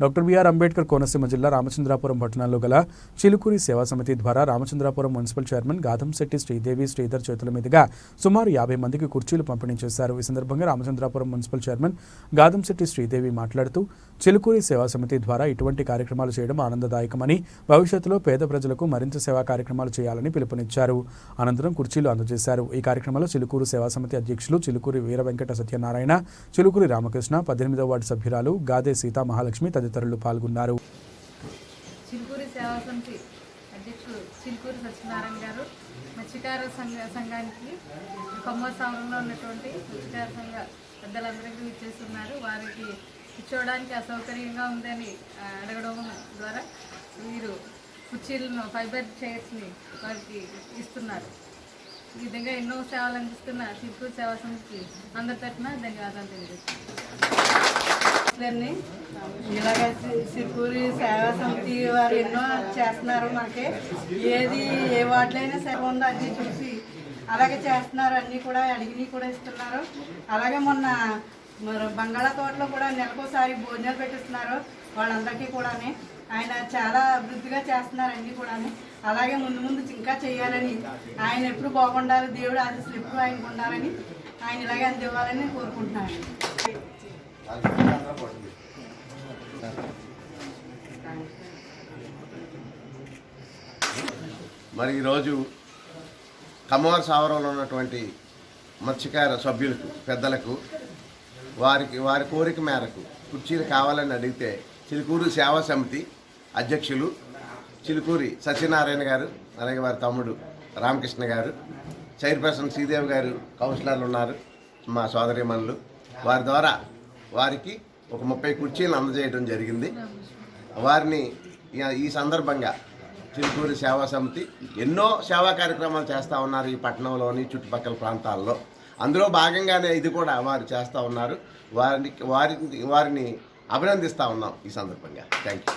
Doctor BR Ambedkar Konaseema జిల్లా రామచంద్రాపురం పట్టణంలో గల చిలుకూరి సేవా సమితి ద్వారా రామచంద్రాపురం మున్సిపల్ చైర్మన్ గాధంశెట్టి శ్రీదేవి శ్రీధర్ చేతుల మీదుగా సుమారు యాభై మందికి కుర్చీలు పంపిణీ చేశారు. ఈ సందర్భంగా రామచంద్రాపురం మున్సిపల్ చైర్మన్ గాధంశెట్టి శ్రీదేవి మాట్లాడుతూ చిలుకూరి సేవా సమితి ద్వారా ఇటువంటి కార్యక్రమాలు చేయడం ఆనందదాయకమని భవిష్యత్తులో పేద ప్రజలకు మరింత సేవా కార్యక్రమాలు చేయాలని పిలుపునిచ్చారు. అనంతరం కుర్చీలు అందజేశారు. ఈ కార్యక్రమంలో చిలుకూరు సేవా సమితి అధ్యక్షులు చిలుకూరి వీర వెంకట సత్యనారాయణ చిలుకూరి రామకృష్ణ పద్దెనిమిదవ వార్డు సభ్యురాలు గాదే సీతా మహాలక్ష్మి తదితరులు పాల్గొన్నారు. చిలుకూరి సేవా సమితి అధ్యక్షుడు చిలుకూరి సత్యనారాయణ గారు మత్స్యకార సంఘ సంఘానికి కొమ్మ స్థానంలో ఉన్నటువంటి మత్స్యకార సంఘ పెద్దలందరికీ ఇచ్చేస్తున్నారు వారికి కూర్చోవడానికి అసౌకర్యంగా ఉందని అడగడం ద్వారా వీరు కుర్చీలను ఫైబర్ చైర్స్ని వారికి ఇస్తున్నారు. ఈ విధంగా ఎన్నో సేవలు అందిస్తున్న చిలుకూరు సేవా సమితికి అందరి తరఫున ధన్యవాదాలు తెలియజేస్తున్నాను. దాన్ని ఇలాగ సిరిపూరి సేవా సమితి వారు ఎన్నో చేస్తున్నారు మాకే. ఏది ఏ వాటిలైనా అయినా సేవ ఉందో అన్నీ చూసి అలాగే చేస్తున్నారు. అన్నీ కూడా అడిగినవి కూడా ఇస్తున్నారు. అలాగే మొన్న మరి బంగాళా తోటలో కూడా నెలకోసారి భోజనాలు పెట్టిస్తున్నారు వాళ్ళందరికీ కూడానే. ఆయన చాలా అభివృద్ధిగా చేస్తున్నారు అన్నీ కూడానే. అలాగే ముందు ముందు ఇంకా చేయాలని. ఆయన ఎప్పుడు బాగుండాలి దేవుడు ఆశీస్సులు ఎప్పుడు ఆయనకు ఉండాలని ఆయన ఇలాగే అందివ్వాలని కోరుకుంటున్నాను. మరి ఈరోజు కమ్మవారి సావరంలో ఉన్నటువంటి మత్స్యకార సభ్యులకు పెద్దలకు వారికి వారి కోరిక మేరకు కుర్చీలు కావాలని అడిగితే చిలుకూరు సేవా సమితి అధ్యక్షులు చిలుకూరి సత్యనారాయణ గారు అలాగే వారి తమ్ముడు రామకృష్ణ గారు చైర్పర్సన్ శ్రీదేవి గారు కౌన్సిలర్లు ఉన్నారు మా సోదరిమణులు. వారి ద్వారా వారికి ఒక ముప్పై కుర్చీలు అందజేయడం జరిగింది. వారిని ఈ- సందర్భంగా చిలుకూరి సేవా సమితి ఎన్నో సేవా కార్యక్రమాలు చేస్తూ ఉన్నారు ఈ పట్టణంలోని చుట్టుపక్కల ప్రాంతాల్లో. అందులో భాగంగానే ఇది కూడా వారు చేస్తూ ఉన్నారు. వారికి వారిని వారిని అభినందిస్తూ ఉన్నాం ఈ సందర్భంగా. Thank you